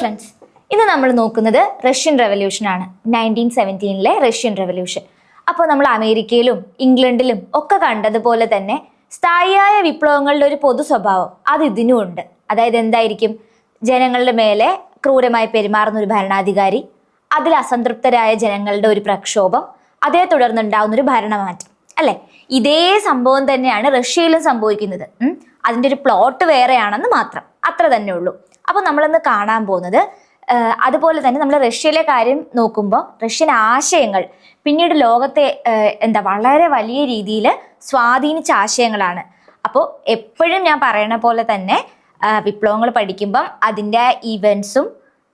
Friends ഇന്ന് നമ്മൾ നോക്കുന്നത് റഷ്യൻ റെവല്യൂഷൻ ആണ്. നയന്റീൻ സെവന്റീനിലെ റഷ്യൻ റെവല്യൂഷൻ അപ്പോൾ നമ്മൾ അമേരിക്കയിലും ഇംഗ്ലണ്ടിലും ഒക്കെ കണ്ടതുപോലെ തന്നെ സ്ഥായിയായ വിപ്ലവങ്ങളുടെ ഒരു പൊതു സ്വഭാവം അത് ഇതിനും ഉണ്ട്. അതായത് എന്തായിരിക്കും? ജനങ്ങളുടെ മേലെ ക്രൂരമായി പെരുമാറുന്ന ഒരു ഭരണാധികാരി അതിൽ അസംതൃപ്തരായ ജനങ്ങളുടെ ഒരു പ്രക്ഷോഭം അതേ തുടർന്നുണ്ടാകുന്ന ഒരു ഭരണമാറ്റം. അല്ലെ? ഇതേ സംഭവം തന്നെയാണ് റഷ്യയിലും സംഭവിക്കുന്നത്. അതിന്റെ ഒരു പ്ലോട്ട് വേറെയാണെന്ന് മാത്രം. അത്ര തന്നെ ഉള്ളൂ. അപ്പോൾ നമ്മളിന്ന് കാണാൻ പോകുന്നത് അതുപോലെ തന്നെ നമ്മൾ റഷ്യയിലെ കാര്യം നോക്കുമ്പോൾ റഷ്യൻ ആശയങ്ങൾ പിന്നീട് ലോകത്തെ എന്താ വളരെ വലിയ രീതിയിൽ സ്വാധീനിച്ച ആശയങ്ങളാണ്. അപ്പോൾ എപ്പോഴും ഞാൻ പറയണ പോലെ തന്നെ വിപ്ലവങ്ങൾ പഠിക്കുമ്പം അതിന്റെ ഇവൻസും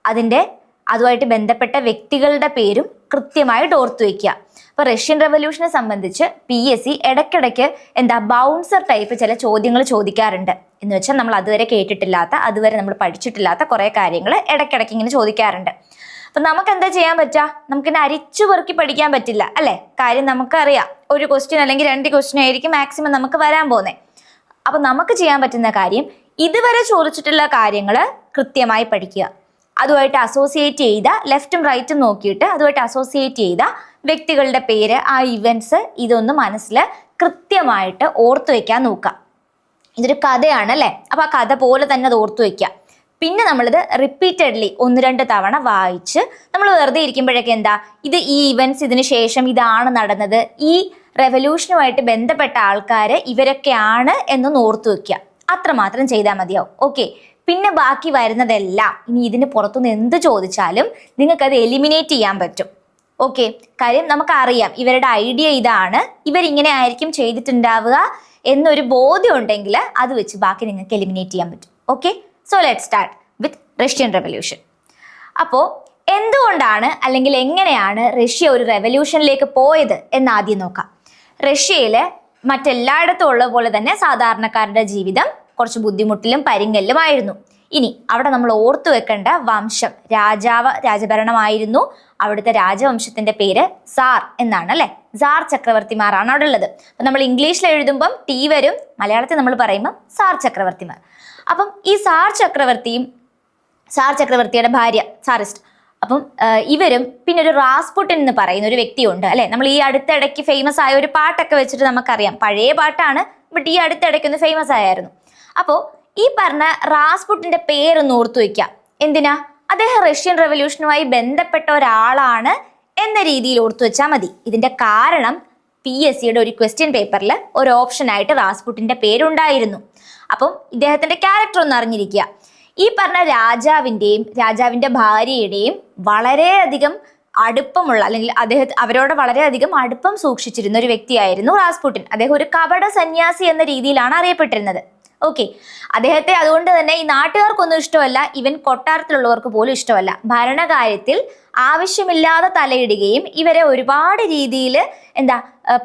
അതിന്റെ അതുമായിട്ട് ബന്ധപ്പെട്ട വ്യക്തികളുടെ പേരും കൃത്യമായിട്ട് ഓർത്തു വയ്ക്കുക അപ്പൊ റഷ്യൻ റവല്യൂഷനെ സംബന്ധിച്ച് പി എസ് സി ഇടയ്ക്കിടയ്ക്ക് എന്താ ബൗൺസർ ടൈപ്പ് ചില ചോദ്യങ്ങൾ ചോദിക്കാറുണ്ട്. എന്ന് വെച്ചാൽ നമ്മൾ അതുവരെ കേട്ടിട്ടില്ലാത്ത അതുവരെ നമ്മൾ പഠിച്ചിട്ടില്ലാത്ത കുറേ കാര്യങ്ങൾ ഇടയ്ക്കിടയ്ക്ക് ഇങ്ങനെ ചോദിക്കാറുണ്ട്. അപ്പൊ നമുക്ക് എന്താ ചെയ്യാൻ പറ്റുക നമുക്കിനെ അരിച്ചു പെറുക്കി പഠിക്കാൻ പറ്റില്ല അല്ലേ? കാര്യം നമുക്കറിയാം ഒരു ക്വസ്റ്റ്യൻ അല്ലെങ്കിൽ രണ്ട് ക്വസ്റ്റ്യൻ ആയിരിക്കും മാക്സിമം നമുക്ക് വരാൻ പോകുന്നത് അപ്പൊ നമുക്ക് ചെയ്യാൻ പറ്റുന്ന കാര്യം ഇതുവരെ ചോദിച്ചിട്ടുള്ള കാര്യങ്ങൾ കൃത്യമായി പഠിക്കുക. അതുമായിട്ട് അസോസിയേറ്റ് ചെയ്ത ലെഫ്റ്റും റൈറ്റും നോക്കിയിട്ട് അതുമായിട്ട് അസോസിയേറ്റ് ചെയ്ത വ്യക്തികളുടെ പേര് ആ ഇവന്റ്സ് ഇതൊന്ന് മനസ്സിൽ കൃത്യമായിട്ട് ഓർത്തു വയ്ക്കാൻ നോക്കുക. ഇതൊരു കഥയാണ് അല്ലേ? അപ്പൊ ആ കഥ പോലെ തന്നെ അത് ഓർത്തു വെക്കുക. പിന്നെ നമ്മളിത് റിപ്പീറ്റഡ്ലി ഒന്ന് രണ്ട് തവണ വായിച്ച് നമ്മൾ വെറുതെ ഇരിക്കുമ്പോഴൊക്കെ എന്താ? ഇത് ഈ ഇവന്റ്സ് ഇതിന് ശേഷം ഇതാണ് നടന്നത്. ഈ റെവല്യൂഷനുമായിട്ട് ബന്ധപ്പെട്ട ആൾക്കാർ ഇവരൊക്കെയാണ് എന്നൊന്ന് ഓർത്തു വെക്കുക. അത്രമാത്രം ചെയ്താൽ മതിയാവും. ഓക്കെ പിന്നെ ബാക്കി വരുന്നതെല്ലാം ഇനി ഇതിന് പുറത്തുനിന്ന് എന്ത് ചോദിച്ചാലും നിങ്ങൾക്ക് അത് എലിമിനേറ്റ് ചെയ്യാൻ പറ്റും. ഓക്കെ കാര്യം നമുക്കറിയാം ഇവരുടെ ഐഡിയ ഇതാണ്. ഇവരിങ്ങനെ ആയിരിക്കും ചെയ്തിട്ടുണ്ടാവുക എന്നൊരു ബോധ്യം ഉണ്ടെങ്കിൽ അത് വെച്ച് ബാക്കി നിങ്ങൾക്ക് എലിമിനേറ്റ് ചെയ്യാൻ പറ്റും. Okay so let start with Russian revolution അപ്പോൾ എന്തുകൊണ്ടാണ് അല്ലെങ്കിൽ എങ്ങനെയാണ് റഷ്യ ഒരു റെവല്യൂഷനിലേക്ക് പോയത് എന്ന് ആദ്യം നോക്കാം. റഷ്യയിൽ മറ്റെല്ലായിടത്തും ഉള്ള പോലെ തന്നെ സാധാരണക്കാരുടെ ജീവിതം കുറച്ച് ബുദ്ധിമുട്ടിലും പരിങ്ങലിലുമായിരുന്നു. ഇനി അവിടെ നമ്മൾ ഓർത്തു വെക്കേണ്ട വംശം രാജാവ് രാജഭരണമായിരുന്നു. അവിടുത്തെ രാജവംശത്തിന്റെ പേര് സാർ എന്നാണ് അല്ലെ? സാർ ചക്രവർത്തിമാരാണ് അവിടെ ഉള്ളത്. അപ്പൊ നമ്മൾ ഇംഗ്ലീഷിൽ എഴുതുമ്പം ടി വരും മലയാളത്തിൽ നമ്മൾ പറയുമ്പം സാർ ചക്രവർത്തിമാർ. അപ്പം ഈ സാർ ചക്രവർത്തിയും സാർ ചക്രവർത്തിയുടെ ഭാര്യ സാറിസ്റ്റ് അപ്പം ഇവരും പിന്നെ ഒരു റാസ്പുട്ടൻ എന്ന് പറയുന്ന ഒരു വ്യക്തിയുണ്ട് അല്ലെ? നമ്മൾ ഈ അടുത്തിടയ്ക്ക് ഫേമസ് ആയ ഒരു പാട്ടൊക്കെ വെച്ചിട്ട് നമുക്കറിയാം. പഴയ പാട്ടാണ് ബട്ട് ഈ അടുത്തിടയ്ക്ക് ഒന്ന് ഫേമസ് ആയായിരുന്നു. അപ്പോൾ ഈ പറഞ്ഞ റാസ്പുട്ടിന്റെ പേരൊന്ന് ഓർത്തു വെക്കാം എന്തിനാ? അദ്ദേഹം റഷ്യൻ റവല്യൂഷനുമായി ബന്ധപ്പെട്ട ഒരാളാണ് എന്ന രീതിയിൽ ഓർത്തു വെച്ചാൽ മതി. ഇതിന്റെ കാരണം പി എസ് സിയുടെ ഒരു ക്വസ്റ്റ്യൻ പേപ്പറിൽ ഒരു ഓപ്ഷനായിട്ട് റാസ്പുട്ടിന്റെ പേരുണ്ടായിരുന്നു. അപ്പം ഇദ്ദേഹത്തിന്റെ ക്യാരക്ടർ ഒന്ന് അറിഞ്ഞിരിക്കുക ഈ പറഞ്ഞ രാജാവിന്റെയും രാജാവിന്റെ ഭാര്യയുടെയും വളരെയധികം അടുപ്പമുള്ള അല്ലെങ്കിൽ അദ്ദേഹത്തെ അവരോട് വളരെയധികം അടുപ്പം സൂക്ഷിച്ചിരുന്ന ഒരു വ്യക്തിയായിരുന്നു റാസ്പുട്ടിൻ. അദ്ദേഹം ഒരു കപട സന്യാസി എന്ന രീതിയിലാണ് അറിയപ്പെട്ടിരുന്നത്. ഓക്കെ. അദ്ദേഹത്തെ അതുകൊണ്ട് തന്നെ ഈ നാട്ടുകാർക്കൊന്നും ഇഷ്ടമല്ല ഇവൻ കൊട്ടാരത്തിലുള്ളവർക്ക് പോലും ഇഷ്ടമല്ല. ഭരണകാര്യത്തിൽ ആവശ്യമില്ലാതെ തലയിടുകയും ഇവരെ ഒരുപാട് രീതിയിൽ എന്താ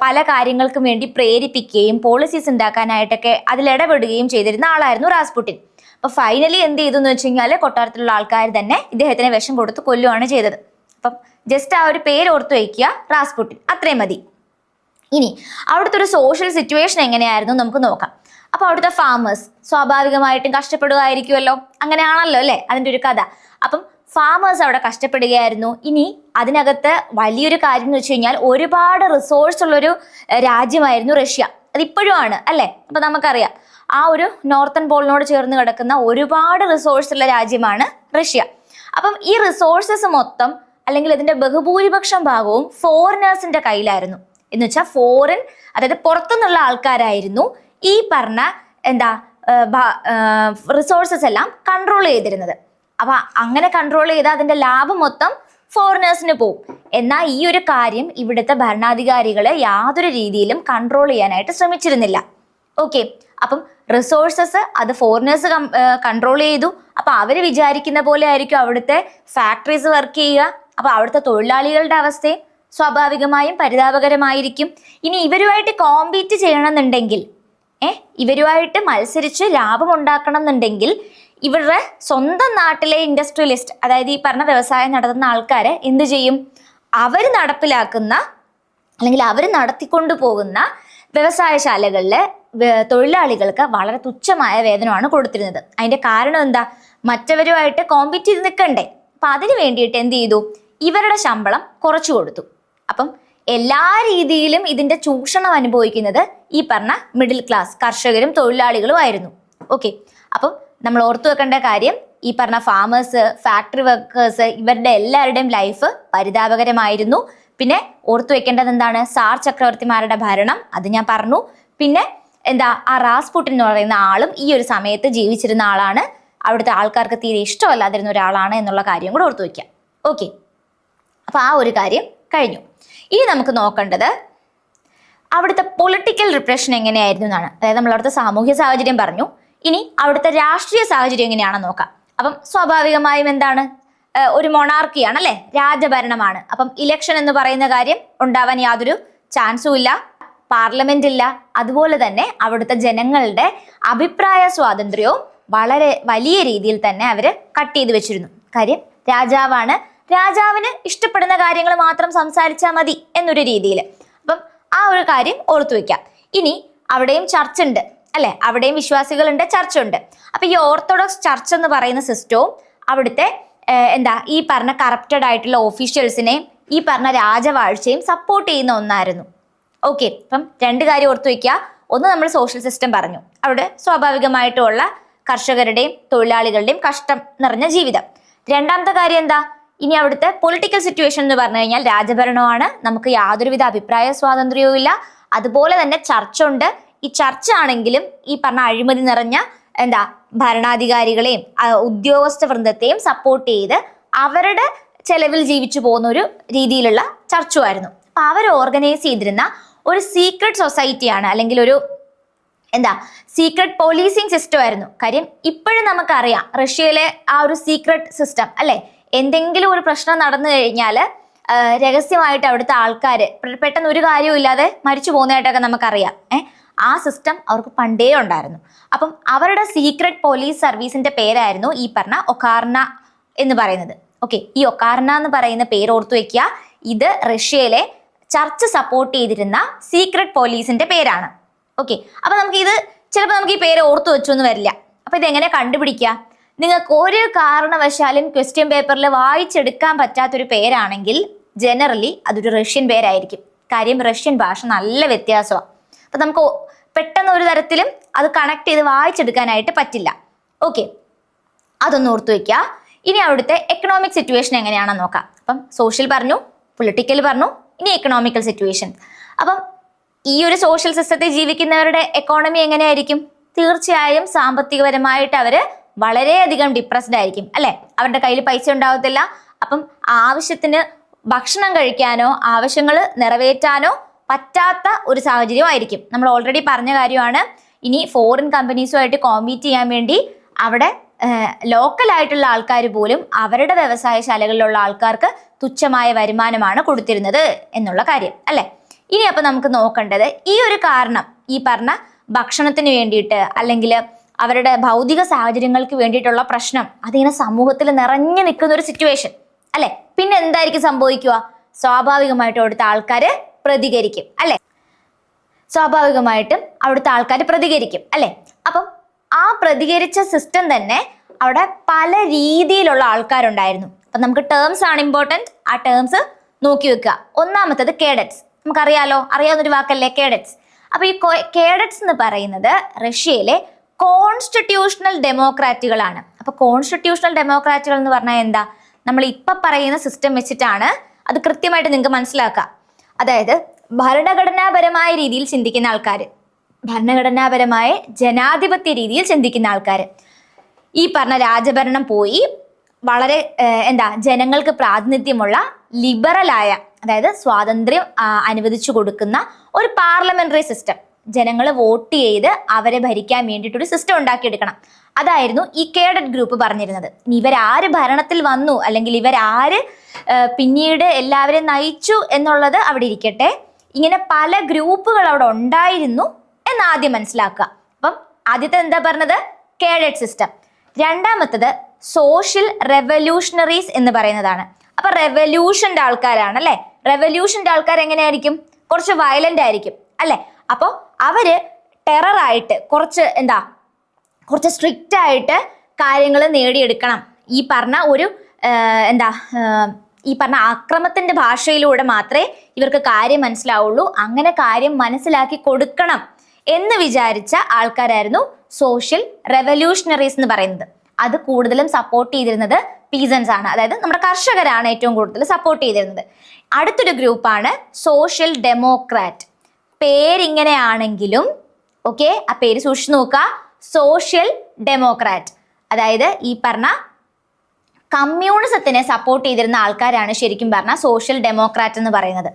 പല കാര്യങ്ങൾക്കും വേണ്ടി പ്രേരിപ്പിക്കുകയും പോളിസീസ് ഉണ്ടാക്കാനായിട്ടൊക്കെ അതിലിടപെടുകയും ചെയ്തിരുന്ന ആളായിരുന്നു റാസ്പുട്ടിൻ. അപ്പൊ ഫൈനലി എന്ത് ചെയ്തു എന്ന് വെച്ച് കഴിഞ്ഞാൽ കൊട്ടാരത്തിലുള്ള ആൾക്കാർ തന്നെ ഇദ്ദേഹത്തിന് വിഷം കൊടുത്ത് കൊല്ലുകയാണ് ചെയ്തത്. അപ്പം ജസ്റ്റ് ആ ഒരു പേര് ഓർത്ത് വയ്ക്കുക. റാസ്പുട്ടിൻ അത്രയും മതി. ഇനി അവിടുത്തെ ഒരു സോഷ്യൽ സിറ്റുവേഷൻ എങ്ങനെയായിരുന്നു നമുക്ക് നോക്കാം. അപ്പൊ അവിടുത്തെ ഫാമേഴ്സ് സ്വാഭാവികമായിട്ടും കഷ്ടപ്പെടുകയായിരിക്കുമല്ലോ അങ്ങനെയാണല്ലോ അല്ലേ? അതിന്റെ ഒരു കഥ. അപ്പം ഫാമേഴ്സ് അവിടെ കഷ്ടപ്പെടുകയായിരുന്നു. ഇനി അതിനകത്ത് വലിയൊരു കാര്യം എന്ന് വെച്ച് കഴിഞ്ഞാൽ ഒരുപാട് റിസോഴ്സ് ഉള്ളൊരു രാജ്യമായിരുന്നു റഷ്യ. അതിപ്പോഴും ആണ് അല്ലേ? അപ്പൊ നമുക്കറിയാം. ആ ഒരു നോർത്തൺ പോളിനോട് ചേർന്ന് കിടക്കുന്ന ഒരുപാട് റിസോഴ്സ് ഉള്ള രാജ്യമാണ് റഷ്യ. അപ്പം ഈ റിസോഴ്സസ് മൊത്തം അല്ലെങ്കിൽ ഇതിന്റെ ബഹുഭൂരിപക്ഷം ഭാഗവും ഫോറിനേഴ്സിന്റെ കയ്യിലായിരുന്നു. എന്ന് വെച്ചാൽ ഫോറിൻ അതായത് പുറത്തുനിന്നുള്ള ആൾക്കാരായിരുന്നു ഈ പറഞ്ഞ എന്താ റിസോഴ്സസ് എല്ലാം കൺട്രോൾ ചെയ്തിരുന്നത്. അപ്പൊ അങ്ങനെ കൺട്രോൾ ചെയ്ത അതിന്റെ ലാഭം മൊത്തം ഫോറിനേഴ്സിന് പോകും എന്നാൽ ഈ ഒരു കാര്യം ഇവിടുത്തെ ഭരണാധികാരികളെ യാതൊരു രീതിയിലും കൺട്രോൾ ചെയ്യാനായിട്ട് ശ്രമിച്ചിരുന്നില്ല. ഓക്കെ അപ്പം റിസോഴ്സസ് അത് ഫോറിനേഴ്സ് കൺട്രോൾ ചെയ്തു. അപ്പൊ അവർ വിചാരിക്കുന്ന പോലെ ആയിരിക്കും അവിടുത്തെ ഫാക്ടറീസ് വർക്ക് ചെയ്യുക. അപ്പൊ അവിടുത്തെ തൊഴിലാളികളുടെ അവസ്ഥയും സ്വാഭാവികമായും പരിതാപകരമായിരിക്കും. ഇനി ഇവരുമായിട്ട് കോമ്പീറ്റ് ചെയ്യണമെന്നുണ്ടെങ്കിൽ ഏ ഇവരുമായിട്ട് മത്സരിച്ച് ലാഭം ഉണ്ടാക്കണം എന്നുണ്ടെങ്കിൽ ഇവരുടെ സ്വന്തം നാട്ടിലെ ഇൻഡസ്ട്രിയലിസ്റ്റ് അതായത് ഈ പറഞ്ഞ വ്യവസായം നടത്തുന്ന ആൾക്കാരെ എന്ത് ചെയ്യും? അവർ നടപ്പിലാക്കുന്ന അല്ലെങ്കിൽ അവർ നടത്തിക്കൊണ്ടു പോകുന്ന വ്യവസായശാലകളിലെ തൊഴിലാളികൾക്ക് വളരെ തുച്ഛമായ വേതനമാണ് കൊടുത്തിരുന്നത്. അതിന്റെ കാരണം എന്താ? മറ്റവരുമായിട്ട് കോമ്പീറ്റ് ചെയ്ത് നിൽക്കണ്ടേ. അപ്പം അതിന് വേണ്ടിയിട്ട് എന്ത് ചെയ്തു? ഇവരുടെ ശമ്പളം കുറച്ചു കൊടുത്തു. അപ്പം എല്ലാ രീതിയിലും ഇതിന്റെ ചൂഷണം അനുഭവിക്കുന്നത് ഈ പറഞ്ഞ മിഡിൽ ക്ലാസ് കർഷകരും തൊഴിലാളികളും ആയിരുന്നു. ഓക്കെ അപ്പം നമ്മൾ ഓർത്തു വെക്കേണ്ട കാര്യം ഈ പറഞ്ഞ ഫാമേഴ്സ് ഫാക്ടറി വർക്കേഴ്സ് ഇവരുടെ എല്ലാവരുടെയും ലൈഫ് പരിതാപകരമായിരുന്നു. പിന്നെ ഓർത്തു വെക്കേണ്ടത് എന്താണ്? സാർ ചക്രവർത്തിമാരുടെ ഭരണം അത് ഞാൻ പറഞ്ഞു. പിന്നെ എന്താ ആ റാസ്പുട്ടിൻ എന്ന് പറയുന്ന ആളും ഈ ഒരു സമയത്ത് ജീവിച്ചിരുന്ന ആളാണ്. അവിടുത്തെ ആൾക്കാർക്ക് തീരെ ഇഷ്ടമല്ലാതിരുന്ന ഒരാളാണ് എന്നുള്ള കാര്യം കൂടെ ഓർത്തു വെക്കാം. ഓക്കെ അപ്പൊ ആ ഒരു കാര്യം കഴിഞ്ഞു. ഇനി നമുക്ക് നോക്കേണ്ടത് അവിടുത്തെ പൊളിറ്റിക്കൽ റിപ്രഷൻ എങ്ങനെയായിരുന്നു എന്നാണ്. അതായത് നമ്മൾ അവിടുത്തെ സാമൂഹ്യ സാഹചര്യം പറഞ്ഞു. ഇനി അവിടുത്തെ രാഷ്ട്രീയ സാഹചര്യം എങ്ങനെയാണെന്ന് നോക്കാം. അപ്പം സ്വാഭാവികമായും എന്താണ്? ഒരു മൊണാർക്കിയാണ് അല്ലെ? രാജഭരണമാണ്. അപ്പം ഇലക്ഷൻ എന്ന് പറയുന്ന കാര്യം ഉണ്ടാവാൻ യാതൊരു ചാൻസും ഇല്ല. പാർലമെന്റ് ഇല്ല. അതുപോലെ തന്നെ അവിടുത്തെ ജനങ്ങളുടെ അഭിപ്രായ സ്വാതന്ത്ര്യവും വളരെ വലിയ രീതിയിൽ തന്നെ അവർ കട്ട് ചെയ്ത് വെച്ചിരുന്നു. കാര്യം രാജാവാണ് രാജാവിന് ഇഷ്ടപ്പെടുന്ന കാര്യങ്ങൾ മാത്രം സംസാരിച്ചാൽ മതി എന്നൊരു രീതിയിൽ അപ്പം ആ ഒരു കാര്യം ഓർത്തു വെക്കാം. ഇനി അവിടെയും ചർച്ച ഉണ്ട് അല്ലെ? അവിടെയും വിശ്വാസികളുണ്ട് ചർച്ച ഉണ്ട് അപ്പൊ ഈ ഓർത്തഡോക്സ് ചർച്ച് എന്ന് പറയുന്ന സിസ്റ്റവും അവിടുത്തെ എന്താ ഈ പറഞ്ഞ കറപ്റ്റഡ് ആയിട്ടുള്ള ഓഫീഷ്യൽസിനെയും ഈ പറഞ്ഞ രാജവാഴ്ചയും സപ്പോർട്ട് ചെയ്യുന്ന ഒന്നായിരുന്നു. ഓക്കെ അപ്പം രണ്ട് കാര്യം ഓർത്തു വയ്ക്കുക ഒന്ന് നമ്മൾ സോഷ്യൽ സിസ്റ്റം പറഞ്ഞു. അവിടെ സ്വാഭാവികമായിട്ടുള്ള കർഷകരുടെയും തൊഴിലാളികളുടെയും കഷ്ടം നിറഞ്ഞ ജീവിതം. രണ്ടാമത്തെ കാര്യം എന്താ? ഇനി അവിടുത്തെ പൊളിറ്റിക്കൽ സിറ്റുവേഷൻ എന്ന് പറഞ്ഞു കഴിഞ്ഞാൽ രാജഭരണമാണ് നമുക്ക് യാതൊരുവിധ അഭിപ്രായ സ്വാതന്ത്ര്യവും ഇല്ല. അതുപോലെ തന്നെ ചർച്ച ഉണ്ട് ഈ ചർച്ച ആണെങ്കിലും ഈ പറഞ്ഞ അഴിമതി നിറഞ്ഞ എന്താ ഭരണാധികാരികളെയും ഉദ്യോഗസ്ഥ വൃന്ദത്തെയും സപ്പോർട്ട് ചെയ്ത് അവരുടെ ചെലവിൽ ജീവിച്ചു പോകുന്ന ഒരു രീതിയിലുള്ള ചർച്ചുമായിരുന്നു അപ്പൊ അവർ ഓർഗനൈസ് ചെയ്തിരുന്ന ഒരു സീക്രട്ട് സൊസൈറ്റിയാണ് അല്ലെങ്കിൽ ഒരു എന്താ സീക്രട്ട് പോലീസിങ് സിസ്റ്റം ആയിരുന്നു. കാര്യം ഇപ്പോഴും നമുക്കറിയാം റഷ്യയിലെ ആ ഒരു സീക്രട്ട് സിസ്റ്റം അല്ലെ? എന്തെങ്കിലും ഒരു പ്രശ്നം നടന്നു കഴിഞ്ഞാൽ രഹസ്യമായിട്ട് അവിടുത്തെ ആൾക്കാർ പെട്ടെന്ന് ഒരു കാര്യവും ഇല്ലാതെ മരിച്ചു പോകുന്നതായിട്ടൊക്കെ നമുക്കറിയാം. ഏഹ് ആ സിസ്റ്റം അവർക്ക് പണ്ടേ ഉണ്ടായിരുന്നു. അപ്പം അവരുടെ സീക്രട്ട് പോലീസ് സർവീസിന്റെ പേരായിരുന്നു ഈ പറഞ്ഞ ഒക്കാർണ എന്ന് പറയുന്നത്. ഓക്കെ ഈ ഒക്കാർണ എന്ന് പറയുന്ന പേര് ഓർത്തു വെക്കുക. ഇത് റഷ്യയിലെ ചർച്ച് സപ്പോർട്ട് ചെയ്തിരുന്ന സീക്രട്ട് പോലീസിന്റെ പേരാണ്. ഓക്കെ അപ്പൊ നമുക്ക് ഇത് ചിലപ്പോൾ നമുക്ക് ഈ പേര് ഓർത്തു വെച്ചു എന്ന് വരില്ല. അപ്പൊ ഇത് എങ്ങനെ കണ്ടുപിടിക്കുക? നിങ്ങൾക്ക് ഒരു കാരണവശാലും ക്വസ്റ്റ്യൻ പേപ്പറിൽ വായിച്ചെടുക്കാൻ പറ്റാത്തൊരു പേരാണെങ്കിൽ ജനറലി അതൊരു റഷ്യൻ പേരായിരിക്കും. കാര്യം റഷ്യൻ ഭാഷ നല്ല വ്യത്യാസമാണ് അപ്പം നമുക്ക് പെട്ടെന്ന് ഒരു തരത്തിലും അത് കണക്ട് ചെയ്ത് വായിച്ചെടുക്കാനായിട്ട് പറ്റില്ല. ഓക്കെ അതൊന്ന് ഓർത്തു വയ്ക്കുക ഇനി അവിടുത്തെ എക്കണോമിക് സിറ്റുവേഷൻ എങ്ങനെയാണെന്ന് നോക്കാം. അപ്പം സോഷ്യൽ പറഞ്ഞു പൊളിറ്റിക്കൽ പറഞ്ഞു ഇനി എക്കണോമിക്കൽ സിറ്റുവേഷൻ അപ്പം ഈ ഒരു സോഷ്യൽ സിസ്റ്റത്തിൽ ജീവിക്കുന്നവരുടെ എക്കോണമി എങ്ങനെയായിരിക്കും? തീർച്ചയായും സാമ്പത്തികപരമായിട്ട് അവർ വളരെയധികം ഡിപ്രസ്ഡ് ആയിരിക്കും അല്ലെ? അവരുടെ കയ്യിൽ പൈസ ഉണ്ടാവത്തില്ല. അപ്പം ആവശ്യത്തിന് ഭക്ഷണം കഴിക്കാനോ ആവശ്യങ്ങൾ നിറവേറ്റാനോ പറ്റാത്ത ഒരു സാഹചര്യമായിരിക്കും നമ്മൾ ഓൾറെഡി പറഞ്ഞ കാര്യമാണ്. ഇനി ഫോറിൻ കമ്പനീസുമായിട്ട് കോമ്പീറ്റ് ചെയ്യാൻ വേണ്ടി അവിടെ ലോക്കലായിട്ടുള്ള ആൾക്കാർ പോലും അവരുടെ വ്യവസായശാലകളിലുള്ള ആൾക്കാർക്ക് തുച്ഛമായ വരുമാനമാണ് കൊടുത്തിരുന്നത് എന്നുള്ള കാര്യം അല്ലേ? ഇനി അപ്പം നമുക്ക് നോക്കേണ്ടത് ഈ ഒരു കാരണം ഈ പറഞ്ഞ ഭക്ഷണത്തിന് വേണ്ടിയിട്ട് അല്ലെങ്കിൽ അവരുടെ ഭൗതിക സാഹചര്യങ്ങൾക്ക് വേണ്ടിയിട്ടുള്ള പ്രശ്നം. അതിങ്ങനെ സമൂഹത്തിൽ നിറഞ്ഞു നിൽക്കുന്ന ഒരു സിറ്റുവേഷൻ അല്ലെ? പിന്നെ എന്തായിരിക്കും സംഭവിക്കുക? സ്വാഭാവികമായിട്ടും അവിടുത്തെ ആൾക്കാര് പ്രതികരിക്കും. അല്ലെ? സ്വാഭാവികമായിട്ടും അവിടുത്തെ ആൾക്കാർ പ്രതികരിക്കും. അല്ലെ? അപ്പം ആ പ്രതികരിച്ച സിസ്റ്റം തന്നെ അവിടെ പല രീതിയിലുള്ള ആൾക്കാരുണ്ടായിരുന്നു. അപ്പം നമുക്ക് ടേംസ് ആണ് ഇമ്പോർട്ടന്റ് ആ ടേംസ് നോക്കി വെക്കുക. ഒന്നാമത്തത് കേഡറ്റ്സ് നമുക്കറിയാലോ അറിയാവുന്നൊരു വാക്കല്ലേ കേഡറ്റ്സ് അപ്പൊ ഈ കേഡറ്റ്സ് എന്ന് പറയുന്നത് റഷ്യയിലെ കോൺസ്റ്റിറ്റ്യൂഷണൽ ഡെമോക്രാറ്റുകളാണ് അപ്പൊ കോൺസ്റ്റിറ്റ്യൂഷണൽ ഡെമോക്രാറ്റുകൾ എന്ന് പറഞ്ഞാൽ എന്താ? നമ്മൾ ഇപ്പൊ പറയുന്ന സിസ്റ്റം വെച്ചിട്ടാണ് അത് കൃത്യമായിട്ട് നിങ്ങൾക്ക് മനസ്സിലാക്കുക. അതായത് ഭരണഘടനാപരമായ രീതിയിൽ ചിന്തിക്കുന്ന ആൾക്കാർ ഭരണഘടനാപരമായ ജനാധിപത്യ രീതിയിൽ ചിന്തിക്കുന്ന ആൾക്കാർ ഈ പറഞ്ഞ രാജഭരണം പോയി വളരെ എന്താ ജനങ്ങൾക്ക് പ്രാതിനിധ്യമുള്ള ലിബറലായ അതായത് സ്വാതന്ത്ര്യം അനുവദിച്ചു കൊടുക്കുന്ന ഒരു പാർലമെന്ററി സിസ്റ്റം ജനങ്ങൾ വോട്ട് ചെയ്ത് അവരെ ഭരിക്കാൻ വേണ്ടിയിട്ടൊരു സിസ്റ്റം ഉണ്ടാക്കിയെടുക്കണം. അതായിരുന്നു ഈ കേഡറ്റ് ഗ്രൂപ്പ് പറഞ്ഞിരുന്നത്. ഇവരാര് ഭരണത്തിൽ വന്നു? അല്ലെങ്കിൽ ഇവരാര് പിന്നീട് എല്ലാവരെയും നയിച്ചു എന്നുള്ളത് അവിടെ ഇരിക്കട്ടെ. ഇങ്ങനെ പല ഗ്രൂപ്പുകൾ അവിടെ ഉണ്ടായിരുന്നു എന്ന് ആദ്യം മനസ്സിലാക്കുക. അപ്പം ആദ്യത്തെ എന്താ പറഞ്ഞത്? കേഡറ്റ് സിസ്റ്റം രണ്ടാമത്തത് സോഷ്യൽ റെവല്യൂഷണറീസ് എന്ന് പറയുന്നതാണ്. അപ്പൊ റെവല്യൂഷന്റെ ആൾക്കാരാണ് അല്ലെ? റെവല്യൂഷന്റെ ആൾക്കാർ എങ്ങനെയായിരിക്കും? കുറച്ച് വയലന്റ് ആയിരിക്കും അല്ലെ? അപ്പോൾ അവർ ടെററായിട്ട് കുറച്ച് എന്താ കുറച്ച് സ്ട്രിക്റ്റ് ആയിട്ട് കാര്യങ്ങൾ നേടിയെടുക്കണം. ഈ പറഞ്ഞ ഒരു എന്താ ഈ പറഞ്ഞ അക്രമത്തിന്റെ ഭാഷയിലൂടെ മാത്രമേ ഇവർക്ക് കാര്യം മനസ്സിലാവുള്ളൂ. അങ്ങനെ കാര്യം മനസ്സിലാക്കി കൊടുക്കണം എന്ന് വിചാരിച്ച ആൾക്കാരായിരുന്നു സോഷ്യൽ റെവല്യൂഷണറീസ് എന്ന് പറയുന്നത്. അത് കൂടുതലും സപ്പോർട്ട് ചെയ്തിരുന്നത് പീസൻസ് ആണ്. അതായത് നമ്മുടെ കർഷകരാണ് ഏറ്റവും കൂടുതൽ സപ്പോർട്ട് ചെയ്തിരുന്നത്. അടുത്തൊരു ഗ്രൂപ്പാണ് സോഷ്യൽ ഡെമോക്രാറ്റ് പേരിങ്ങനെയാണെങ്കിലും ഓക്കെ ആ പേര് സൂക്ഷിച്ചു നോക്കുക. സോഷ്യൽ ഡെമോക്രാറ്റ് അതായത് ഈ പറഞ്ഞ കമ്മ്യൂണിസത്തിനെ സപ്പോർട്ട് ചെയ്തിരുന്ന ആൾക്കാരാണ് ശരിക്കും പറഞ്ഞാൽ സോഷ്യൽ ഡെമോക്രാറ്റ് എന്ന് പറയുന്നത്.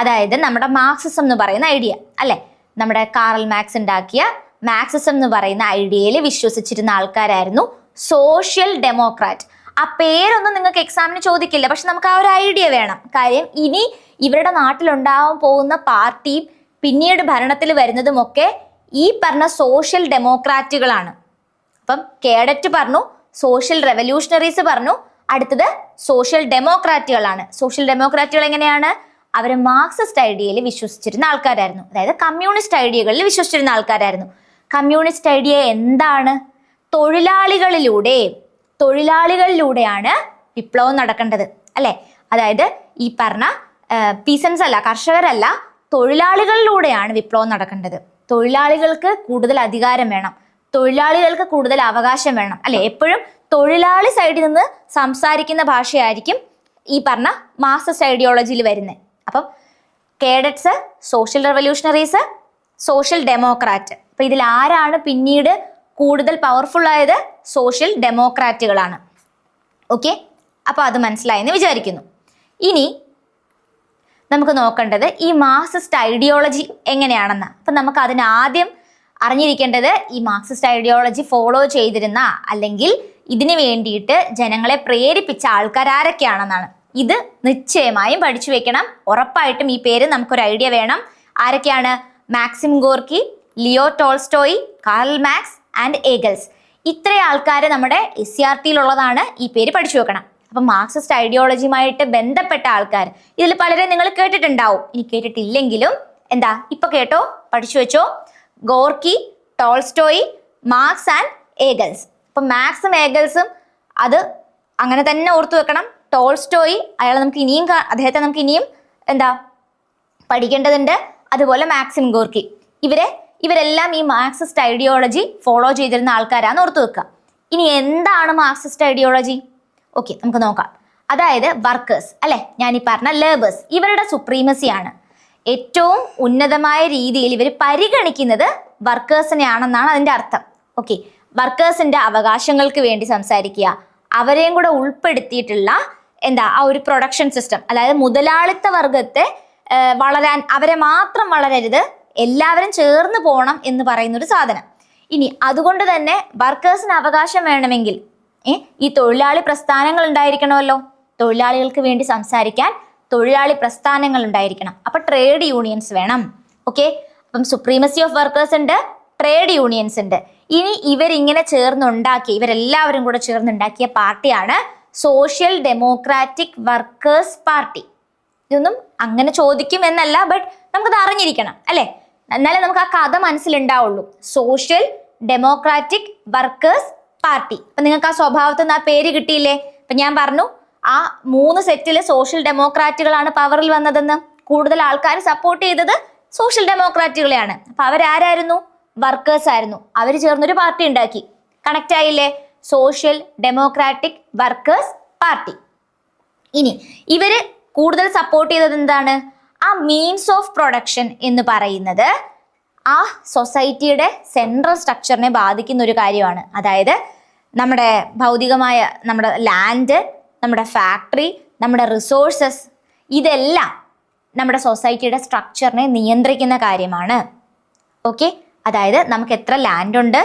അതായത് നമ്മുടെ മാർക്സിസം എന്ന് പറയുന്ന ഐഡിയ അല്ലേ? നമ്മുടെ കാറൽ മാക്സ് ഉണ്ടാക്കിയ മാക്സിസം എന്ന് പറയുന്ന ഐഡിയയിൽ വിശ്വസിച്ചിരുന്ന ആൾക്കാരായിരുന്നു സോഷ്യൽ ഡെമോക്രാറ്റ് ആ പേരൊന്നും നിങ്ങൾക്ക് എക്സാമിന് ചോദിക്കില്ല പക്ഷെ നമുക്ക് ആ ഒരു ഐഡിയ വേണം. കാര്യം ഇനി ഇവരുടെ നാട്ടിലുണ്ടാവാൻ പോകുന്ന പാർട്ടിയും പിന്നീട് ഭരണത്തിൽ വരുന്നതുമൊക്കെ ഈ പറഞ്ഞ സോഷ്യൽ ഡെമോക്രാറ്റുകളാണ് അപ്പം കേഡറ്റ് പറഞ്ഞു സോഷ്യൽ റെവല്യൂഷണറീസ് പറഞ്ഞു അടുത്തത് സോഷ്യൽ ഡെമോക്രാറ്റുകളാണ് സോഷ്യൽ ഡെമോക്രാറ്റുകൾ എങ്ങനെയാണ്? അവർ മാർക്സിസ്റ്റ് ഐഡിയയിൽ വിശ്വസിച്ചിരുന്ന ആൾക്കാരായിരുന്നു. അതായത് കമ്മ്യൂണിസ്റ്റ് ഐഡിയകളിൽ വിശ്വസിച്ചിരുന്ന ആൾക്കാരായിരുന്നു. കമ്മ്യൂണിസ്റ്റ് ഐഡിയ എന്താണ്? തൊഴിലാളികളിലൂടെ തൊഴിലാളികളിലൂടെയാണ് വിപ്ലവം നടക്കേണ്ടത്. അല്ലെ? അതായത് ഈ പറഞ്ഞ പീസൻസ് അല്ല കർഷകരല്ല തൊഴിലാളികളിലൂടെയാണ് വിപ്ലവം നടക്കേണ്ടത്. തൊഴിലാളികൾക്ക് കൂടുതൽ അധികാരം വേണം. തൊഴിലാളികൾക്ക് കൂടുതൽ അവകാശം വേണം. അല്ലെ? എപ്പോഴും തൊഴിലാളി സൈഡിൽ നിന്ന് സംസാരിക്കുന്ന ഭാഷയായിരിക്കും ഈ പറഞ്ഞ മാസസ് ഐഡിയോളജിയിൽ വരുന്നത്. അപ്പം cadets social revolutionaries social democrat അപ്പൊ ഇതിൽ ആരാണ് പിന്നീട് കൂടുതൽ പവർഫുൾ ആയത്? സോഷ്യൽ ഡെമോക്രാറ്റുകളാണ് ഓക്കെ അപ്പോൾ അത് മനസ്സിലായെന്ന് വിചാരിക്കുന്നു. ഇനി നമുക്ക് നോക്കേണ്ടത് ഈ മാർക്സിസ്റ്റ് ഐഡിയോളജി എങ്ങനെയാണെന്ന്. അപ്പം നമുക്ക് അതിന് ആദ്യം അറിഞ്ഞിരിക്കേണ്ടത് ഈ മാർക്സിസ്റ്റ് ഐഡിയോളജി ഫോളോ ചെയ്തിരുന്ന അല്ലെങ്കിൽ ഇതിനു വേണ്ടിയിട്ട് ജനങ്ങളെ പ്രേരിപ്പിച്ച ആൾക്കാർ ആരൊക്കെയാണെന്നാണ്. ഇത് നിശ്ചയമായും പഠിച്ചു വെക്കണം. ഉറപ്പായിട്ടും ഈ പേര് നമുക്കൊരു ഐഡിയ വേണം. ആരൊക്കെയാണ്? Maxim Gorky Leo Tolstoy Karl Marx and Engels. ഇത്രയും ആൾക്കാർ നമ്മുടെ എസ് സി ആർ ടിയിലുള്ളതാണ് ഈ പേര് പഠിച്ചു വെക്കണം. അപ്പം മാർക്സിസ്റ്റ് ഐഡിയോളജിയുമായിട്ട് ബന്ധപ്പെട്ട ആൾക്കാർ ഇതിൽ പലരെ നിങ്ങൾ കേട്ടിട്ടുണ്ടാവും. ഇനി കേട്ടിട്ടില്ലെങ്കിലും എന്താ ഇപ്പൊ കേട്ടോ പഠിച്ചു വെച്ചോ. Gorky Tolstoy Marx and Engels. അപ്പം മാർക്സും ഏഗൽസും അത് അങ്ങനെ തന്നെ ഓർത്തു വെക്കണം. ടോൾസ്റ്റോയി അയാൾ നമുക്ക് ഇനിയും അദ്ദേഹത്തെ നമുക്ക് ഇനിയും എന്താ പഠിക്കേണ്ടതുണ്ട്. അതുപോലെ മാക്സിം ഗോർക്കി. ഇവരെ ഇവരെല്ലാം ഈ മാർക്സിസ്റ്റ് ഐഡിയോളജി ഫോളോ ചെയ്തിരുന്ന ആൾക്കാരാന്ന് ഓർത്തു വെക്കുക. ഇനി എന്താണ് മാർക്സിസ്റ്റ് ഐഡിയോളജി ഓക്കെ നമുക്ക് നോക്കാം. അതായത് വർക്കേഴ്സ് അല്ലെ? ഞാൻ ഈ പറഞ്ഞ ലേബേഴ്സ് ഇവരുടെ സുപ്രീമസിയാണ് ഏറ്റവും ഉന്നതമായ രീതിയിൽ ഇവർ പരിഗണിക്കുന്നത് വർക്കേഴ്സിനെയാണെന്നാണ് അതിന്റെ അർത്ഥം. ഓക്കെ വർക്കേഴ്സിന്റെ അവകാശങ്ങൾക്ക് വേണ്ടി സംസാരിക്കുക. അവരെയും കൂടെ ഉൾപ്പെടുത്തിയിട്ടുള്ള എന്താ ആ ഒരു പ്രൊഡക്ഷൻ സിസ്റ്റം അതായത് മുതലാളിത്ത വർഗത്തെ വളരാൻ അവരെ മാത്രം വളരരുത് എല്ലാവരും ചേർന്ന് പോകണം എന്ന് പറയുന്ന ഒരു സാധനം. ഇനി അതുകൊണ്ട് തന്നെ വർക്കേഴ്സിന് അവകാശം വേണമെങ്കിൽ ഈ തൊഴിലാളി പ്രസ്ഥാനങ്ങൾ ഉണ്ടായിരിക്കണമല്ലോ തൊഴിലാളികൾക്ക് വേണ്ടി സംസാരിക്കാൻ തൊഴിലാളി പ്രസ്ഥാനങ്ങൾ ഉണ്ടായിരിക്കണം അപ്പൊ ട്രേഡ് യൂണിയൻസ് വേണം. ഓക്കെ അപ്പം സുപ്രീമസി ഓഫ് വർക്കേഴ്സ് ഉണ്ട് ട്രേഡ് യൂണിയൻസ് ഉണ്ട്. ഇനി ഇവരിങ്ങനെ ചേർന്നുണ്ടാക്കിയ ഇവരെല്ലാവരും കൂടെ ചേർന്നുണ്ടാക്കിയ പാർട്ടിയാണ് സോഷ്യൽ ഡെമോക്രാറ്റിക് വർക്കേഴ്സ് പാർട്ടി ഇതൊന്നും അങ്ങനെ ചോദിക്കും എന്നല്ല ബട്ട് നമുക്കത് അറിഞ്ഞിരിക്കണം അല്ലെ? എന്നാലേ നമുക്ക് ആ കഥ മനസ്സിലുണ്ടാവുള്ളൂ. Social democratic workers party. അപ്പൊ നിങ്ങൾക്ക് ആ സ്വഭാവത്തിൽ നിന്ന് ആ പേര് കിട്ടിയില്ലേ? അപ്പൊ ഞാൻ പറഞ്ഞു ആ മൂന്ന് സെറ്റിലെ സോഷ്യൽ ഡെമോക്രാറ്റുകളാണ് പവറിൽ വന്നതെന്ന്. കൂടുതൽ ആൾക്കാർ സപ്പോർട്ട് ചെയ്തത് സോഷ്യൽ ഡെമോക്രാറ്റുകളെയാണ് അപ്പൊ അവരാരായിരുന്നു? വർക്കേഴ്സ് ആയിരുന്നു. അവർ ചേർന്നൊരു പാർട്ടി ഉണ്ടാക്കി. കണക്ട് ആയില്ലേ? സോഷ്യൽ ഡെമോക്രാറ്റിക് വർക്കേഴ്സ് പാർട്ടി ഇനി ഇവർ കൂടുതൽ സപ്പോർട്ട് ചെയ്തത് എന്താണ്? ആ മീൻസ് ഓഫ് പ്രൊഡക്ഷൻ എന്ന് പറയുന്നത് ആ സൊസൈറ്റിയുടെ സെൻട്രൽ സ്ട്രക്ചറിനെ ബാധിക്കുന്ന ഒരു കാര്യമാണ്. അതായത് നമ്മുടെ ഭൗതികമായ നമ്മുടെ ലാൻഡ് നമ്മുടെ ഫാക്ടറി നമ്മുടെ റിസോഴ്സസ് ഇതെല്ലാം നമ്മുടെ സൊസൈറ്റിയുടെ സ്ട്രക്ചറിനെ നിയന്ത്രിക്കുന്ന കാര്യമാണ്. ഓക്കെ? അതായത് നമുക്ക് എത്ര ലാൻഡ് ഉണ്ട്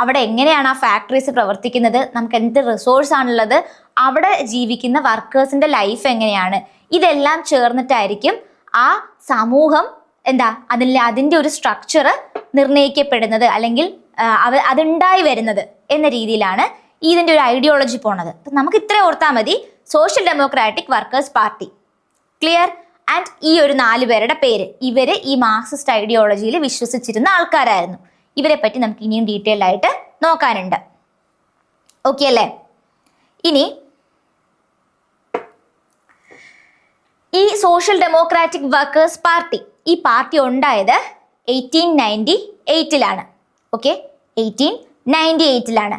അവിടെ എങ്ങനെയാണ് ആ ഫാക്ടറീസ് പ്രവർത്തിക്കുന്നത് നമുക്ക് എന്ത് റിസോഴ്സ് ആണുള്ളത് അവിടെ ജീവിക്കുന്ന വർക്കേഴ്സിന്റെ ലൈഫ് എങ്ങനെയാണ് ഇതെല്ലാം ചേർന്നിട്ടായിരിക്കും ആ സമൂഹം എന്താ അതിൽ അതിന്റെ ഒരു സ്ട്രക്ചർ നിർണയിക്കപ്പെടുന്നത് അല്ലെങ്കിൽ അവ അതുണ്ടായി വരുന്നത് എന്ന രീതിയിലാണ് ഇതിന്റെ ഒരു ഐഡിയോളജി പോണത്. അപ്പം നമുക്ക് ഇത്ര ഓർത്താൽ മതി. Social democratic workers party clear and ഈ ഒരു നാല് പേരുടെ പേര്. ഇവർ ഈ മാർക്സിസ്റ്റ് ഐഡിയോളജിയിൽ വിശ്വസിച്ചിരുന്ന ആൾക്കാരായിരുന്നു. ഇവരെ പറ്റി നമുക്ക് ഇനിയും ഡീറ്റെയിൽ ആയിട്ട് നോക്കാനുണ്ട്. ഓക്കെ അല്ലേ? ഇനി ഈ സോഷ്യൽ ഡെമോക്രാറ്റിക് വർക്കേഴ്സ് പാർട്ടി ഈ പാർട്ടി ഉണ്ടായത് എയ്റ്റീൻ നയന്റി എയ്റ്റിലാണ് ഓക്കെ എയ്റ്റീൻ നയന്റി എയ്റ്റിലാണ്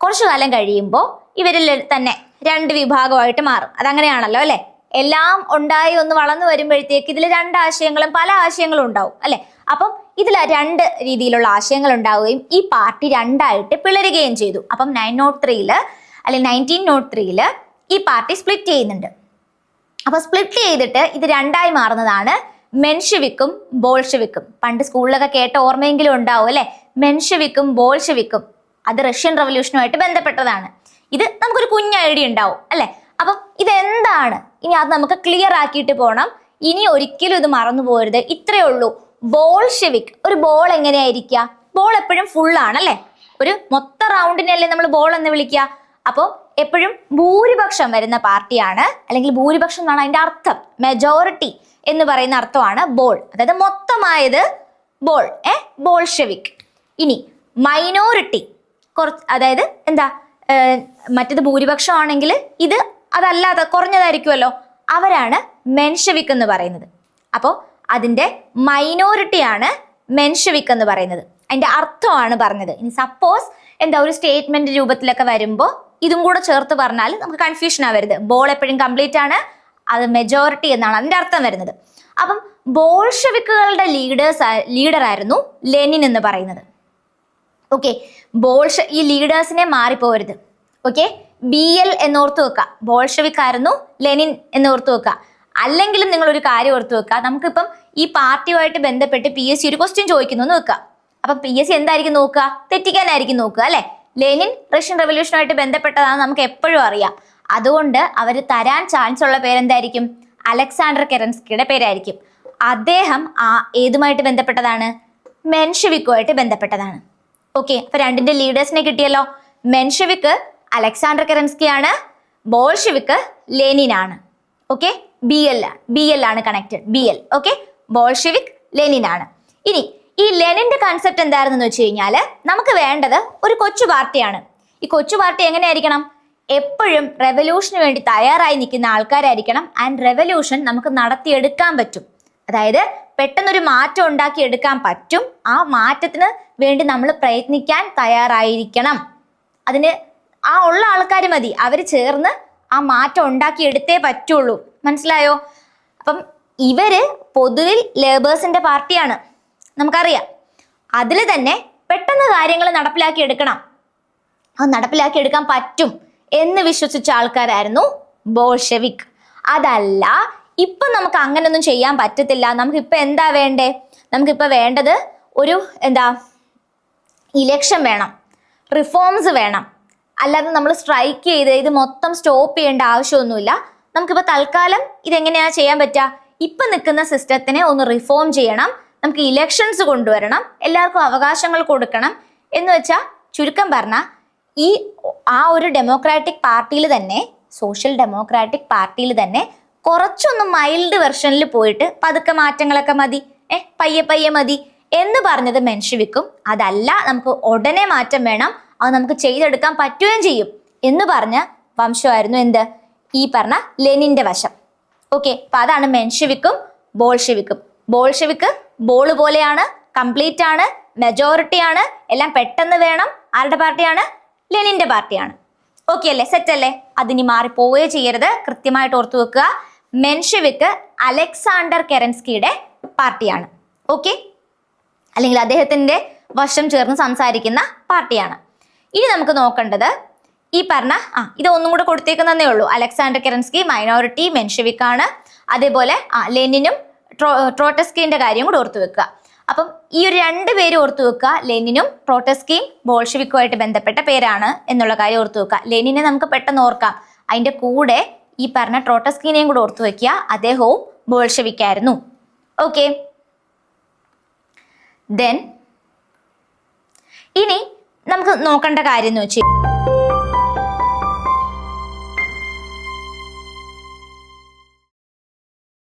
കുറച്ചു കാലം കഴിയുമ്പോൾ ഇവരിൽ തന്നെ രണ്ട് വിഭാഗമായിട്ട് മാറും. അതങ്ങനെയാണല്ലോ അല്ലേ? എല്ലാം ഉണ്ടായി ഒന്ന് വളർന്നു വരുമ്പോഴത്തേക്ക് ഇതിൽ രണ്ട് ആശയങ്ങളും പല ആശയങ്ങളും ഉണ്ടാവും അല്ലേ? അപ്പം ഇതിൽ രണ്ട് രീതിയിലുള്ള ആശയങ്ങൾ ഉണ്ടാവുകയും ഈ പാർട്ടി രണ്ടായിട്ട് പിളരുകയും ചെയ്തു. അപ്പം നയൻ നോട്ട് ത്രീയിൽ അല്ലെങ്കിൽ നയന്റീൻ നോട്ട് ത്രീയിൽ ഈ പാർട്ടി സ്പ്ലിറ്റ് ചെയ്യുന്നുണ്ട്. അപ്പൊ സ്പ്ലിറ്റ് ചെയ്തിട്ട് ഇത് രണ്ടായി മാറുന്നതാണ് മെൻഷവിക്കും ബോൾഷവിക്കും. പണ്ട് സ്കൂളിലൊക്കെ കേട്ട ഓർമ്മയെങ്കിലും ഉണ്ടാവും അല്ലെ? മെൻഷവിക്കും ബോൾഷവിക്കും അത് റഷ്യൻ റവല്യൂഷനുമായിട്ട് ബന്ധപ്പെട്ടതാണ്. ഇത് നമുക്കൊരു കുഞ്ഞ് ഐഡിയ ഉണ്ടാവും അല്ലെ? അപ്പം ഇതെന്താണ്? ഇനി അത് നമുക്ക് ക്ലിയർ ആക്കിയിട്ട് പോകണം ഇനി ഒരിക്കലും ഇത് മറന്നു പോകരുത് ഇത്രയേ ഉള്ളൂ. ബോൾഷെവിക് ഒരു ബോൾ എങ്ങനെയായിരിക്കുക? ബോൾ എപ്പോഴും ഫുൾ ആണല്ലേ ഒരു മൊത്ത റൗണ്ടിനല്ലേ നമ്മൾ ബോൾ എന്ന് വിളിക്കുക. അപ്പോൾ എപ്പോഴും ഭൂരിപക്ഷം വരുന്ന പാർട്ടിയാണ്. അല്ലെങ്കിൽ ഭൂരിപക്ഷം എന്നാണ് അതിന്റെ അർത്ഥം. മെജോറിറ്റി എന്ന് പറയുന്ന അർത്ഥമാണ് ബോൾ. അതായത് മൊത്തമായത് ബോൾ. ഏ? ബോൾഷെവിക്. ഇനി മൈനോറിറ്റി. കുറച്ച് അതായത് എന്താ? മറ്റത് ഭൂരിപക്ഷം ആണെങ്കിൽ ഇത് അതല്ലാതെ കുറഞ്ഞതായിരിക്കുമല്ലോ. അവരാണ് മെൻഷവിക് എന്ന് പറയുന്നത്. അപ്പോൾ അതിന്റെ മൈനോറിറ്റിയാണ് മെൻഷവിക് എന്ന് പറയുന്നത്. അതിന്റെ അർത്ഥമാണ് പറഞ്ഞത്. ഇനി സപ്പോസ് എന്താ ഒരു സ്റ്റേറ്റ്മെന്റ് രൂപത്തിലൊക്കെ വരുമ്പോൾ ഇതും കൂടെ ചേർത്ത് പറഞ്ഞാൽ നമുക്ക് കൺഫ്യൂഷൻ ആവരുത്. ബോൾ എപ്പോഴും കംപ്ലീറ്റ് ആണ്. അത് മെജോറിറ്റി എന്നാണ് അതിന്റെ അർത്ഥം വരുന്നത്. അപ്പം ബോൾഷവിക്കുകളുടെ ലീഡേഴ്സ് ലീഡർ ആയിരുന്നു ലെനിൻ എന്ന് പറയുന്നത്. ഓക്കെ ബോൾഷ ഈ ലീഡേഴ്സിനെ മാറിപ്പോരുത് ഓക്കെ ബി എൽ എന്നോർത്ത് വെക്കുക ബോൾഷവിക് ആയിരുന്നു ലെനിൻ എന്നോർത്ത് വെക്കുക അല്ലെങ്കിലും നിങ്ങൾ ഒരു കാര്യം ഓർത്ത് വെക്കുക നമുക്കിപ്പം ഈ പാർട്ടിയുമായിട്ട് ബന്ധപ്പെട്ട് പി എസ് സി ഒരു ക്വസ്റ്റ്യൻ ചോദിക്കുന്നു എന്ന് വെക്കുക അപ്പൊ പി എസ് സി എന്തായിരിക്കും നോക്കുക തെറ്റിക്കാനായിരിക്കും നോക്കുക അല്ലെ? ലെനിൻ റഷ്യൻ റവല്യൂഷനുമായിട്ട് ബന്ധപ്പെട്ടതാണ് നമുക്ക് എപ്പോഴും അറിയാം. അതുകൊണ്ട് അവർ തരാൻ ചാൻസ് ഉള്ള പേരെന്തായിരിക്കും? അലക്സാണ്ടർ കെറൻസ്കിയുടെ പേരായിരിക്കും. അദ്ദേഹം ആ ഏതുമായിട്ട് ബന്ധപ്പെട്ടതാണ്? മെൻഷവിക്കുമായിട്ട് ബന്ധപ്പെട്ടതാണ്. ഓക്കെ അപ്പൊ രണ്ടിന്റെ ലീഡേഴ്സിനെ കിട്ടിയല്ലോ. മെൻഷവിക്ക് അലക്സാണ്ടർ കെറൻസ്കിയാണ് ബോൾഷവിക്ക് ലെനിൻ ആണ് okay B L B L ആണ് connected B L okay Bolshevik Lenin ആണ് ഇനി ഈ ലെനിന്റെ കൺസെപ്റ്റ് എന്തായിരുന്നെന്ന് വെച്ച് കഴിഞ്ഞാൽ നമുക്ക് വേണ്ടത് ഒരു കൊച്ചു പാർട്ടിയാണ്. ഈ കൊച്ചു പാർട്ടി എങ്ങനെയായിരിക്കണം എപ്പോഴും റെവല്യൂഷന് വേണ്ടി തയ്യാറായി നിൽക്കുന്ന ആൾക്കാരായിരിക്കണം ആൻഡ് റെവല്യൂഷൻ നമുക്ക് നടത്തിയെടുക്കാൻ പറ്റും. അതായത് പെട്ടെന്നൊരു മാറ്റം ഉണ്ടാക്കി എടുക്കാൻ പറ്റും. ആ മാറ്റത്തിന് വേണ്ടി നമ്മൾ പ്രയത്നിക്കാൻ തയ്യാറായിരിക്കണം. അതിന് ആ ഉള്ള ആൾക്കാർ മതി. അവർ ചേർന്ന് ആ മാറ്റം ഉണ്ടാക്കി എടുത്തേ പറ്റുള്ളൂ. മനസ്സിലായോ? അപ്പം ഇവർ പൊതുവിൽ ലേബേഴ്സിന്റെ പാർട്ടിയാണ്. നമുക്കറിയാം. അതിൽ തന്നെ പെട്ടെന്ന് കാര്യങ്ങൾ നടപ്പിലാക്കി എടുക്കണം അത് നടപ്പിലാക്കി എടുക്കാൻ പറ്റും. എന്ന് വിശ്വസിച്ച ആൾക്കാരായിരുന്നു ബോൾഷെവിക്. അതല്ല ഇപ്പൊ നമുക്ക് അങ്ങനൊന്നും ചെയ്യാൻ പറ്റത്തില്ല. നമുക്ക് ഇപ്പൊ എന്താ വേണ്ടേ? നമുക്കിപ്പൊ വേണ്ടത് ഒരു എന്താ ഇലക്ഷൻ വേണം. റിഫോംസ് വേണം. അല്ലാതെ നമ്മൾ സ്ട്രൈക്ക് ചെയ്ത് ഇത് മൊത്തം സ്റ്റോപ്പ് ചെയ്യേണ്ട ആവശ്യമൊന്നുമില്ല. നമുക്കിപ്പോൾ തൽക്കാലം ഇതെങ്ങനെയാ ചെയ്യാൻ പറ്റുക ഇപ്പൊ നിൽക്കുന്ന സിസ്റ്റത്തിനെ ഒന്ന് റിഫോം ചെയ്യണം. നമുക്ക് ഇലക്ഷൻസ് കൊണ്ടുവരണം. എല്ലാവർക്കും അവകാശങ്ങൾ കൊടുക്കണം. എന്ന് വെച്ചാൽ ചുരുക്കം പറഞ്ഞാൽ ഈ ആ ഒരു ഡെമോക്രാറ്റിക് പാർട്ടിയിൽ തന്നെ സോഷ്യൽ ഡെമോക്രാറ്റിക് പാർട്ടിയിൽ തന്നെ കുറച്ചൊന്ന് മൈൽഡ് വെർഷനിൽ പോയിട്ട് പതുക്കെ മാറ്റങ്ങളൊക്കെ മതി ഏഹ് പയ്യെ പയ്യെ മതി എന്ന് പറഞ്ഞത് മെൻഷവിക്കും. അതല്ല നമുക്ക് ഉടനെ മാറ്റം വേണം അത് നമുക്ക് ചെയ്തെടുക്കാൻ പറ്റുകയും ചെയ്യും എന്ന് പറഞ്ഞ വംശമായിരുന്നു എന്ത്? ഈ പറഞ്ഞ ലെനിന്റെ വശം. ഓക്കെ അപ്പൊ അതാണ് മെൻഷവിക്കും ബോൾഷെവിക്കും. ബോൾഷെവിക്ക് ബോൾ പോലെയാണ് കംപ്ലീറ്റ് ആണ് മെജോറിറ്റി ആണ് എല്ലാം പെട്ടെന്ന് വേണം ആരുടെ പാർട്ടിയാണ്? ലെനിന്റെ പാർട്ടിയാണ്. ഓക്കെ അല്ലേ? സെറ്റ് അല്ലേ? അതിനി മാറിപ്പോവുകയോ ചെയ്യരുത്. കൃത്യമായിട്ട് ഓർത്തു വെക്കുക. മെൻഷുവിക്ക് അലക്സാണ്ടർ കെറൻസ്കിയുടെ പാർട്ടിയാണ്. ഓക്കെ അല്ലെങ്കിൽ അദ്ദേഹത്തിന്റെ വശം ചേർന്ന് സംസാരിക്കുന്ന പാർട്ടിയാണ്. ഇനി നമുക്ക് നോക്കേണ്ടത് ഈ പറഞ്ഞ ആ ഇത് ഒന്നും കൂടെ കൊടുത്തേക്കുന്നതേ ഉള്ളൂ. അലക്സാണ്ടർ കെറൻസ്കി മൈനോറിറ്റി മെൻഷുവിക്കാണ് അതേപോലെ ആ ലെനിനും ട്രോ ട്രോട്ടസ്കിന്റെ കാര്യം കൂടെ ഓർത്തു വെക്കുക. അപ്പം ഈ ഒരു രണ്ട് പേര് ഓർത്തു വെക്കുക. ലെനിനും പ്രോട്ടസ്കിയും ബോൾഷവിക്കുമായിട്ട് ബന്ധപ്പെട്ട പേരാണ് എന്നുള്ള കാര്യം ഓർത്തു വെക്കുക. ലെനിനെ നമുക്ക് പെട്ടെന്ന് ഓർക്കാം. അതിന്റെ കൂടെ ഈ പറഞ്ഞ ട്രോട്ടസ്കിനെയും കൂടെ ഓർത്തു വെക്കുക. അദ്ദേഹവും ബോൾഷവിക്കായിരുന്നു. ഓക്കെ. ദെൻ ഇനി നമുക്ക് നോക്കേണ്ട കാര്യം എന്ന് വെച്ചാൽ